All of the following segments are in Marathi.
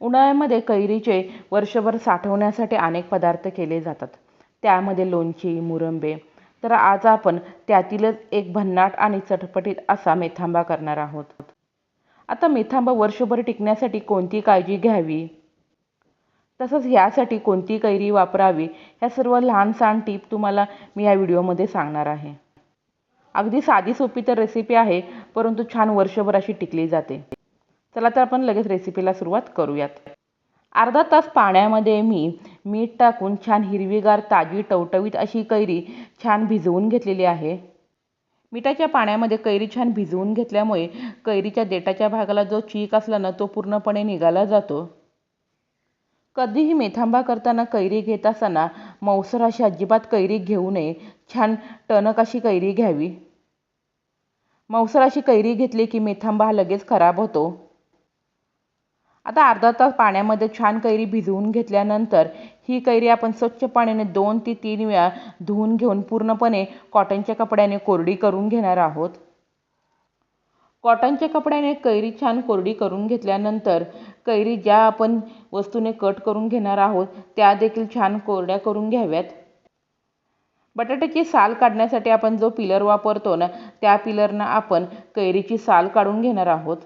उन्हाळ्यामध्ये कैरीचे वर्षभर साठवण्यासाठी अनेक पदार्थ केले जातात. त्यामध्ये लोणची मुरंबे. तर आज आपण त्यातीलच एक भन्नाट आणि चटपटीत असा मेथांबा करणार आहोत. आता मेथांबा वर्षभर टिकण्यासाठी कोणती काळजी घ्यावी? तसंच ह्यासाठी कोणती कैरी वापरावी? ह्या सर्व लहानसहान टीप तुम्हाला मी या व्हिडिओमध्ये सांगणार आहे. अगदी साधी सोपी तर रेसिपी आहे परंतु छान वर्षभर अशी टिकली जाते. चला तर आपण लगेच रेसिपीला सुरुवात करूयात. अर्धा तास पाण्यामध्ये मी मीठ टाकून छान हिरवीगार ताजी टवटवीत अशी कैरी छान भिजवून घेतलेली आहे. मिठाच्या पाण्यामध्ये कैरी छान भिजवून घेतल्यामुळे कैरीच्या देठाच्या भागाला जो चीक असला ना तो पूर्णपणे निघाला जातो. कधीही मेथांबा करताना कैरी घेत असताना मौसर अशी अजिबात कैरी घेऊ नये. छान टणक अशी कैरी घ्यावी. मौसर अशी कैरी घेतली की मेथांबा हा लगेच खराब होतो. आता अर्धा तास पाण्यामध्ये छान कैरी भिजवून घेतल्यानंतर ही कैरी आपण स्वच्छ पाण्याने दोन ते तीन वेळा धुवून घेऊन पूर्णपणे कॉटनच्या कपड्याने कोरडी करून घेणार आहोत. कॉटनच्या कपड्याने कैरी छान कोरडी करून घेतल्यानंतर कैरी ज्या आपण वस्तूने कट करून घेणार आहोत त्या देखील छान कोरड्या करून घ्याव्यात. बटाट्याची साल काढण्यासाठी आपण जो पिलर वापरतो ना त्या पिलरनं आपण कैरीची साल काढून घेणार आहोत.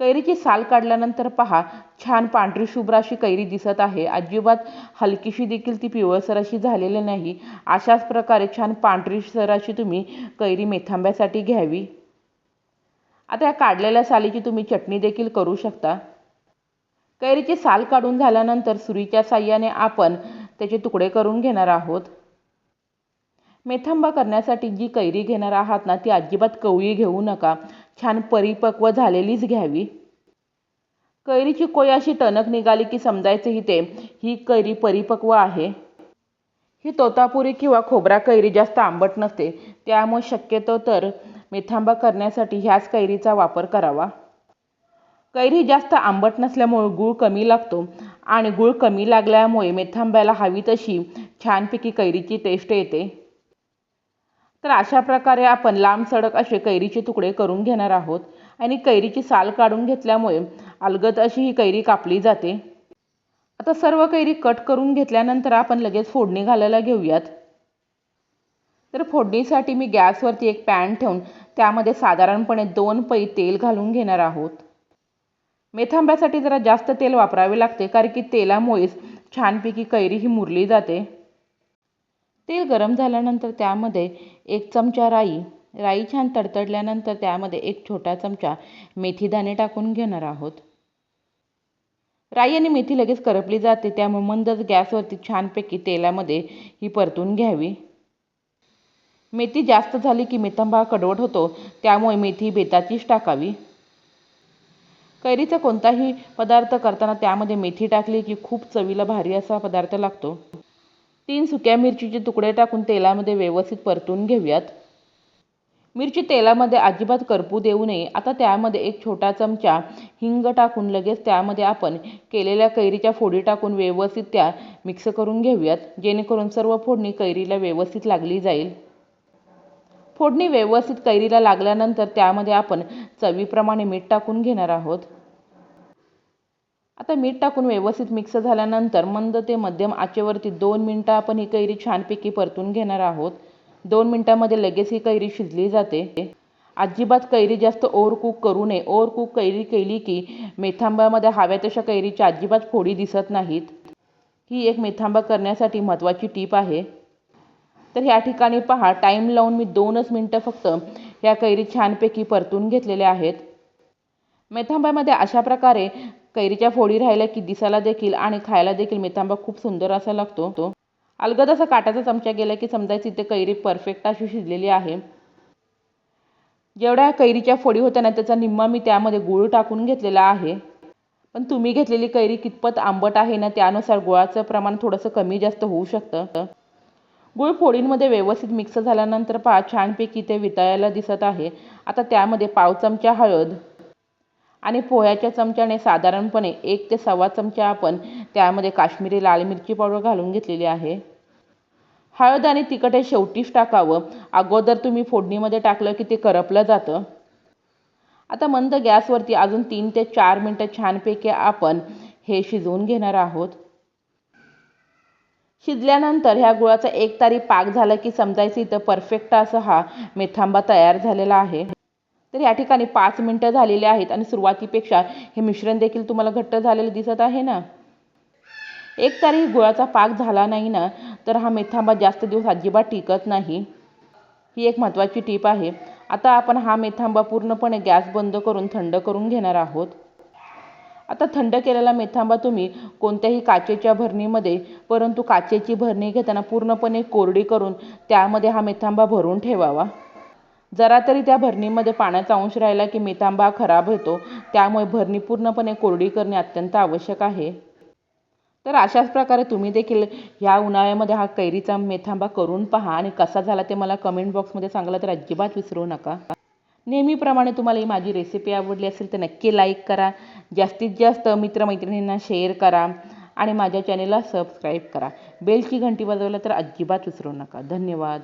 कैरीची साल काढल्यानंतर पहा छान पांढरी शुभ्र अशी कैरी दिसत आहे. अजिबात हलकीशी देखील ती पिवळसर अशी झालेली नाही. अशाच प्रकारे छान पांढरी सर अशी तुम्ही कैरी मेथांब्यासाठी घ्यावी. आता या काढलेल्या सालीची तुम्ही चटणी देखील करू शकता. कैरीची साल काढून झाल्यानंतर सुरीच्या साह्याने आपण त्याचे तुकडे करून घेणार आहोत. मेथांबा करण्यासाठी जी कैरी घेणार आहात ना ती अजिबात कवळी घेऊ नका. छान परिपक्व झालेलीच घ्यावी. कैरीची कोय अशी टणक निघाली की समजायचं ही ते ही कैरी परिपक्व आहे. ही तोतापुरी किंवा खोबरा कैरी जास्त आंबट नसते त्यामुळे शक्यतो तर मेथांबा करण्यासाठी ह्याच कैरीचा वापर करावा. कैरी जास्त आंबट नसल्यामुळे गूळ कमी लागतो आणि गूळ कमी लागल्यामुळे मेथांब्याला हवी तशी छानपैकी कैरीची टेस्ट येते. तर अशा प्रकारे आपण लांब सडक असे कैरीचे तुकडे करून घेणार आहोत. आणि कैरीची साल काढून घेतल्यामुळे अलगद अशी ही कैरी कापली जाते. आता सर्व कैरी कट करून घेतल्यानंतर आपण लगेच फोडणी घालायला घेऊयात. तर फोडणीसाठी मी गॅसवरती एक पॅन ठेवून त्यामध्ये साधारणपणे दोन पै तेल घालून घेणार आहोत. मेथांब्यासाठी जरा जास्त तेल वापरावे लागते कारण की तेलामुळेच छानपैकी कैरी ही मुरली जाते. तेल गरम झाल्यानंतर त्यामध्ये एक चमचा राई. राई छान तडतडल्यानंतर त्यामध्ये एक छोटा चमचा मेथीदाणे टाकून घेणार आहोत. राई आणि मेथी लगेच करपली जाते त्यामुळे मंदच गॅसवरती छानपैकी तेलामध्ये ही परतून घ्यावी. मेथी जास्त झाली की मेथंबा कडवट होतो त्यामुळे मेथी बेताचीच टाकावी. कैरीचा कोणताही पदार्थ करताना त्यामध्ये मेथी टाकली की खूप चवीला भारी असा पदार्थ लागतो. तीन सुक्या मिरचीचे तुकडे टाकून तेलामध्ये व्यवस्थित परतून घेऊयात. मिरची तेलामध्ये अजिबात करपू देऊ नये. आता त्यामध्ये एक छोटा चमचा हिंग टाकून लगेच त्यामध्ये आपण केलेल्या कैरीच्या फोडी टाकून व्यवस्थित त्या मिक्स करून घेऊयात. जेणेकरून सर्व फोडणी कैरीला व्यवस्थित लागली जाईल. फोडणी व्यवस्थित कैरीला लागल्यानंतर त्यामध्ये आपण चवीप्रमाणे मीठ टाकून घेणार आहोत. आता मीठ टाकून व्यवस्थित मिक्स झाल्यानंतर मंद ते मध्यम आचेवरती दोन मिनटं आपण ही कैरी छानपैकी परतून घेणार आहोत. दोन मिनटामध्ये लगेच ही कैरी शिजली जाते. अजिबात कैरी जास्त ओव्हर कुक करू नये. ओव्हर कुक कैरी केली की मेथांब्यामध्ये हव्या तशा कैरीच्या अजिबात फोडी दिसत नाहीत. ही एक मेथांबा करण्यासाठी महत्त्वाची टीप आहे. तर ह्या ठिकाणी पहा टाईम लावून मी दोनच मिनटं फक्त ह्या कैरी छानपैकी परतून घेतलेल्या आहेत. मेथांब्यामध्ये अशा प्रकारे कैरीच्या फोडी राहिल्या की दिसायला देखील आणि खायला देखील मेथांबा खूप सुंदर असा लागतो. तो अलगद असा काटाचा चमचा गेला की समजायची ते कैरी परफेक्ट अशी शिजलेली आहे. जेवढ्या कैरीच्या फोडी होत्या ना त्याचा निम्मा मी त्यामध्ये गूळ टाकून घेतलेला आहे. पण तुम्ही घेतलेली कैरी कितपत आंबट आहे ना त्यानुसार गुळाचं प्रमाण थोडंसं कमी जास्त होऊ शकतं. गुळ फोडींमध्ये व्यवस्थित मिक्स झाल्यानंतर पहा छानपैकी ते वितळायला दिसत आहे. आता त्यामध्ये पाव चमचा हळद आणि पोह्याच्या चमच्याने साधारणपणे एक ते सव्वा चमचा आपण त्यामध्ये काश्मीरी लाल मिरची पावडर घालून घेतलेली आहे. हळद आणि तिखट हे शेवटीच टाकावं. अगोदर तुम्ही फोडणीमध्ये टाकलं की ते करपलं जातं. आता मंद गॅसवरती अजून तीन ते चार मिनटं छानपैकी आपण हे शिजवून घेणार आहोत. शिजल्यानंतर ह्या गुळाचा एक तारी पाक झाला की समजायचं इथं परफेक्ट असा हा मेथांबा तयार झालेला आहे. तर या ठिकाणी पाच मिनटं झालेली आहेत आणि सुरुवातीपेक्षा हे मिश्रण देखील तुम्हाला घट्ट झालेलं दिसत आहे ना? एक तरी गुळाचा पाक झाला नाही ना तर हा मेथांबा जास्त दिवस अजिबात टिकत नाही. ही एक महत्त्वाची टीप आहे. आता आपण हा मेथांबा पूर्णपणे गॅस बंद करून थंड करून घेणार आहोत. आता थंड केलेला मेथांबा तुम्ही कोणत्याही काचेच्या भरणीमध्ये परंतु काचेची भरणी घेताना पूर्णपणे कोरडी करून त्यामध्ये हा मेथांबा भरून ठेवावा. जरा तरी त्या भरणीमध्ये पाण्याचा अंश राहिला की मेथांबा खराब होतो त्यामुळे भरणी पूर्णपणे कोरडी करणे अत्यंत आवश्यक आहे. तर अशाच प्रकारे तुम्ही देखील ह्या उन्हाळ्यामध्ये हा कैरीचा मेथांबा करून पहा आणि कसा झाला ते मला कमेंट बॉक्समध्ये सांगला तर अजिबात विसरू नका. नेहमीप्रमाणे तुम्हाला ही माझी रेसिपी आवडली असेल तर नक्की लाईक करा जास्तीत जास्त मित्रमैत्रिणींना शेअर करा आणि माझ्या चॅनेलला सबस्क्राईब करा. बेलची घंटी वाजवायला तर अजिबात विसरू नका. धन्यवाद.